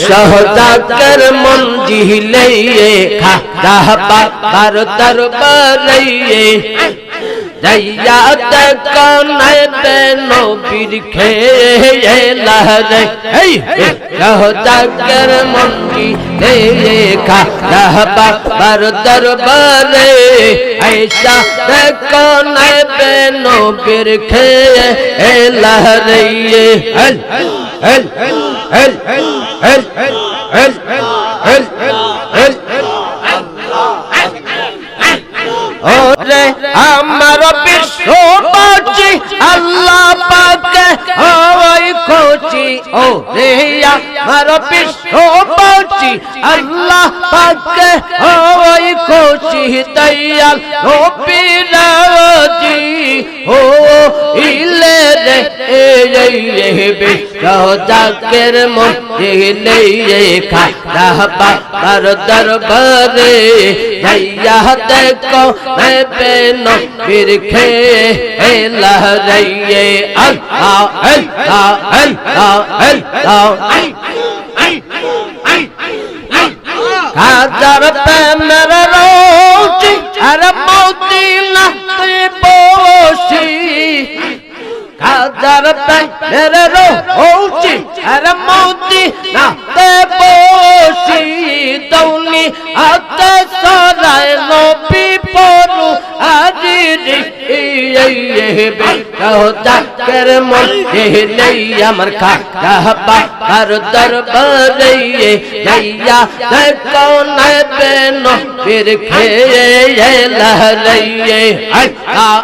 শহদা আচ্ছা। কর মন জিহিলে খাতা বাবার দরবারে যাইয়াত কানাতে নবীর খেয়ে লহরে। হেই শহদা কর মন জিহিলে খাতা বাবার দরবারে ऐसा देखो नैबे नो बिरखे लहरिए हल हल हल हल हल আমার বিশ্ব আল্লাহ পাকে হয় কোচি। ও রে আমার বিশ্ব পাচি আল্লাহ পাকে হয় কোচি। দয়াল নবী রাজি হো ইলে রে এ রই রে বে সহজাকের মধ্যে নেই রে খাই রাহবা তার দরবারে যাইয়া দেখো মে পে নবীর খে হে লাহ রাইয়ে আল্লাহ আল্লাহ আল্লাহ আল্লাহ খাজার প্রেমের রোজ আর ربي میرے روحوچی حرم موتی نحت بوشی دونی حت سرائی نو پی پورو حدیری জাকের মধ্যে নেই আমার খাজা বাবার দরবারে। যাইয়া দেখো না বেন ফির খেয়ে লহরাইয়ে আল্লাহ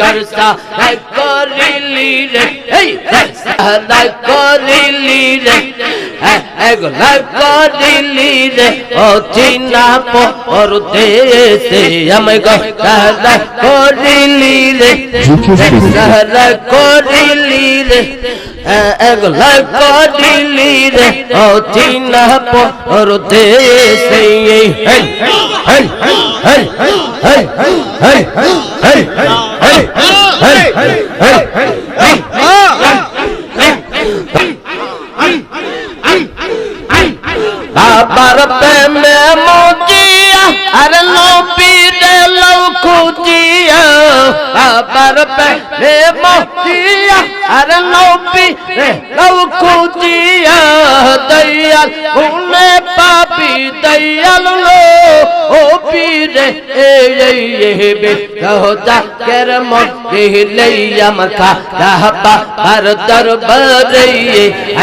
গরসা করিলি রে। এই গরসা করিলি রে এগুলা করিলি রে ও চিনা পরদেশে আমি গরসা করিলি রে গরসা করিলি রে এগুলা করিলি রে ও চিনা পরদেশে হেই হেই হেই হেই হেই হেই হেই হেই হেই বাবার প্রেমে মজিয়া, আর নবীরে লও খুঁজিয়া। বাবার প্রেমে মজিয়া, আর নবীরে লও খুঁজিয়া। দয়াল উনে পাপি দয়াল লো ও পীরে বেহদা কের মহিলাইয়া মাথা রাহাবা তার দরবারে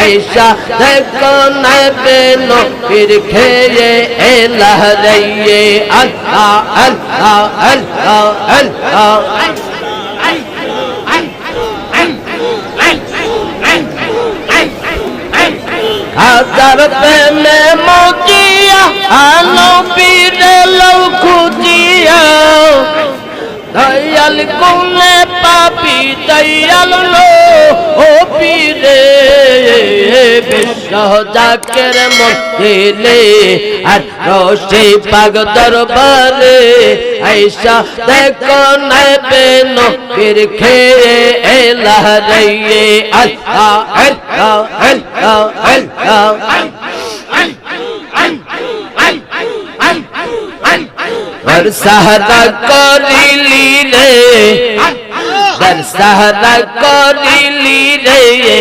আইসা দেখো না বেনো পীর খেয়ে এলাহ রাইয়ে আল্লাহ আল্লাহ আল্লাহ আল্লাহ। হাজার প্রেমে মজিয়া আলো বীরে লৌ খুঁজিয়া। দয়াল কোনে পাপি দয়াল লো ও পীরে রহজাকের মহিলে আর রসে পাগ দরবারে আইসা দেখো নাইবে নকির খেয়ে এলাহ রইয়ে। আল্লাহ আল্লাহ আল্লাহ আল্লাহ। আর করিলি রে। করিলি রে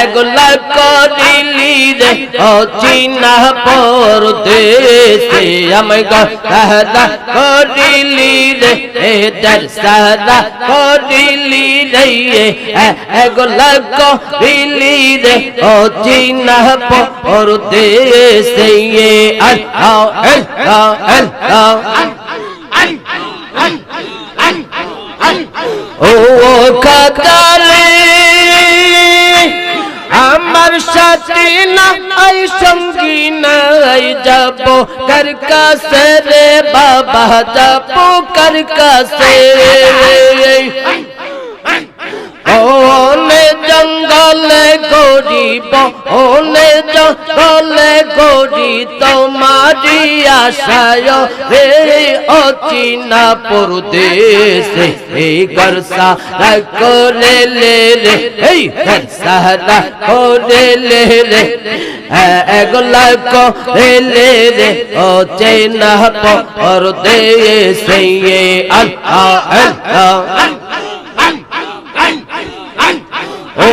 এগুলা করিলি রে ও চিনা পর দেশে আমি সাহরা করিলি রে, এ দর সাহরা করিলি রে এগুলা করিলি রে ও চিনা পর দেশে আল্লাহ আল্লাহ আল্লাহ ও কাকারে আমার সাথে নাই সঙ্গী নাই যাব কার কাছে রে বাবা যাব কার কাছে ও জঙ্গলে গরিব ওলে জলে গরি তোমারি আশায়। রে অচিনা পরদেশে এই গরসা করে লে রে এই গরসা করে লে রে এগুলা করে লে রে অচিনা পরদেশে আল্লাহ আল্লাহ। ও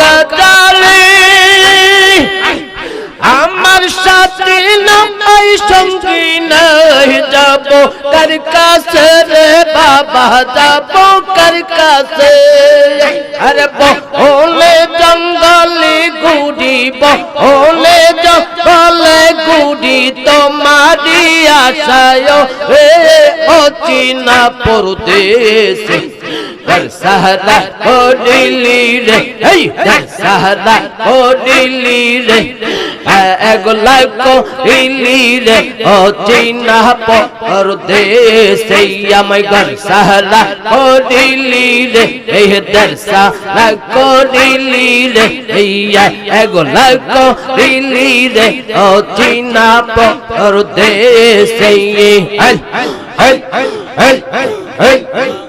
কাতারে আমার সাথে নাই সঙ্গী নাই যাব। কার কাছে রে বাবা যাব, কার কাছে? আরে বলে জঙ্গলে গুড়ি বলে জঙ্গলে গুড়ি তোমারি আশায়। রে অচিনা পরদেশে در سهرا او দিলি রে এই در سهرا او দিলি রে এগুলা কো দিলি রে ও চিনা পরদেশে আমায় ঘর সাহরা ও দিলি রে এই در سهرا কো দিলি রে এই এগুলা কো দিলি রে ও চিনা পরদেশে হল হল হল হল ও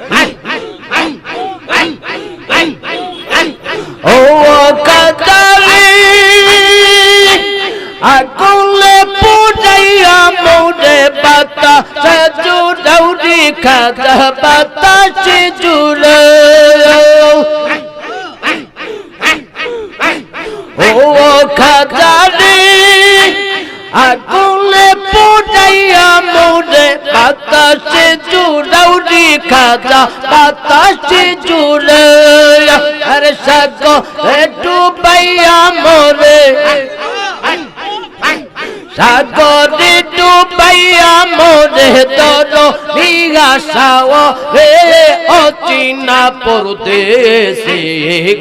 দৌড়ি খাদা বাতা সে জুড়ে ও খাতারি আগুলে পুজাইয়া মোরে বাতা সে জুড়াউরি খাদা বাতা সে জুড়ে আরে সাগো একটু পাইয়া মোরে সাগরে ডুবাইয়া মোরে তর নিগাসাও রে অচিনা পরদেশে,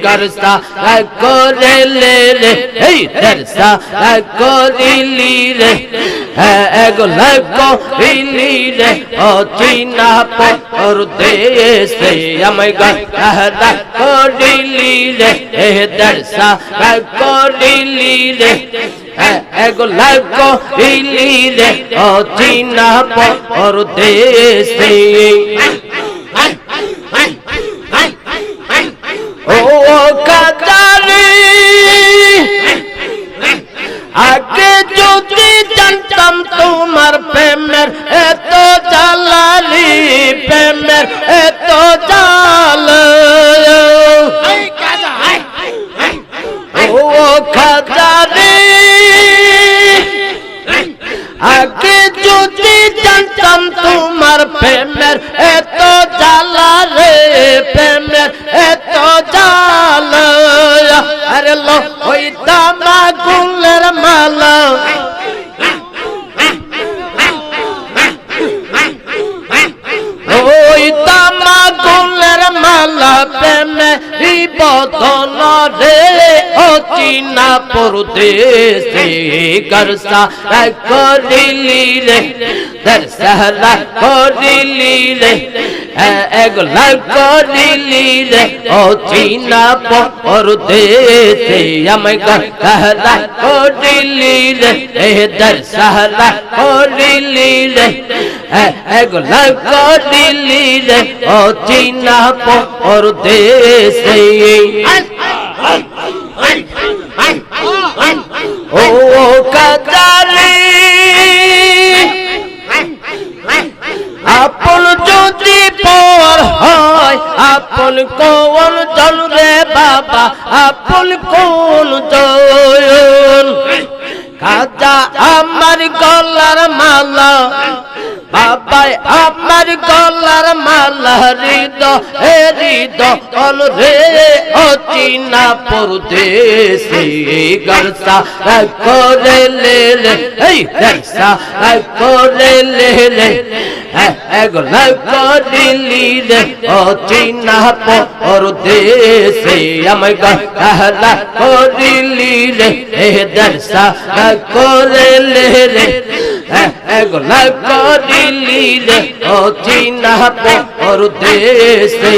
গরসা করে লে রে, এই দরসা করিলি রে এগুলা করিলি রে, অচিনা পরদেশে আমি গরসা করিলি রে এ দরসা করিলি রে এগুলা করিলি রে অচিনা পরদেশে। ও কাতারি আগে যদি জানতাম তোমার প্রেমের, এত জালালি প্রেমের, এত এত জ্বালা রে প্রেমের এত জাল আরে লো, ওই দামা গুলের মালা। ওই তামা গুলের মালা প্রেমে বিবদন রে। অচিনা পরদেশে গরসা করিলি রে। দরসহরা করিলি রে এগুলা করিলি রে অচিনা পরদেশে আমায় গরসা করিলি রে, এ দরসহরা করিলি রে এগুলা করিলি রে অচিনা পরদেশে ও কাদারি আপন যদি পর হয়, আপন কোন জন রে বাবা, আপন কোন জন কাজা আমার গলার মালা বাবাই, আমার গলার মালা হৃদ হৃদ অল রে, অচিনা পরদেশে গরসা করে লে রে এই গরসা করে লে রে এগুলা করিলি রে, অচিনা পরদেশে আমি গহলা করিলি রে এ দর্শা করে লে রে এগুলা করিলি রে অচিনা পরদেশে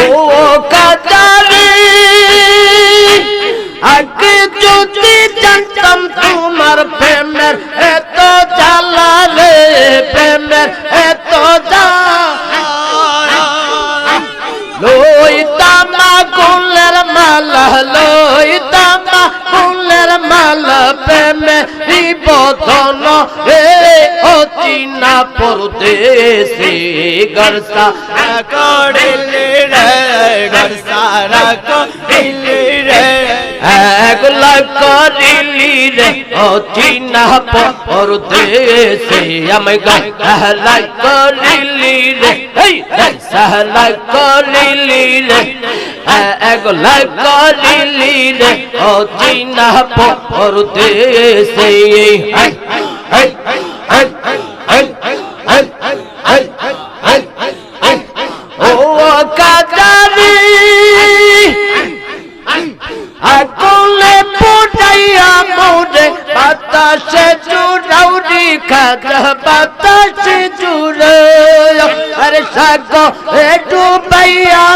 ও কাজারি আগে যদি জানতাম তোমার প্রেমের এত জ্বালা রে প্রেমের এত জ্বালা। লইতামা বিবদন রে অচিনা পরদেশে গরসা করিলি গরসা করিলি পাগলা করিলি রে অচিনা পরদেশে আমি গহলা করিলি রে সহলা করিলি রে এগলা করিলি রে অচিনা পরদেশে Hey, hey, hey, hey, hey, hey, hey. জগহ বাতাস জুড়ে। আর সাগো এ ডুবাইয়া।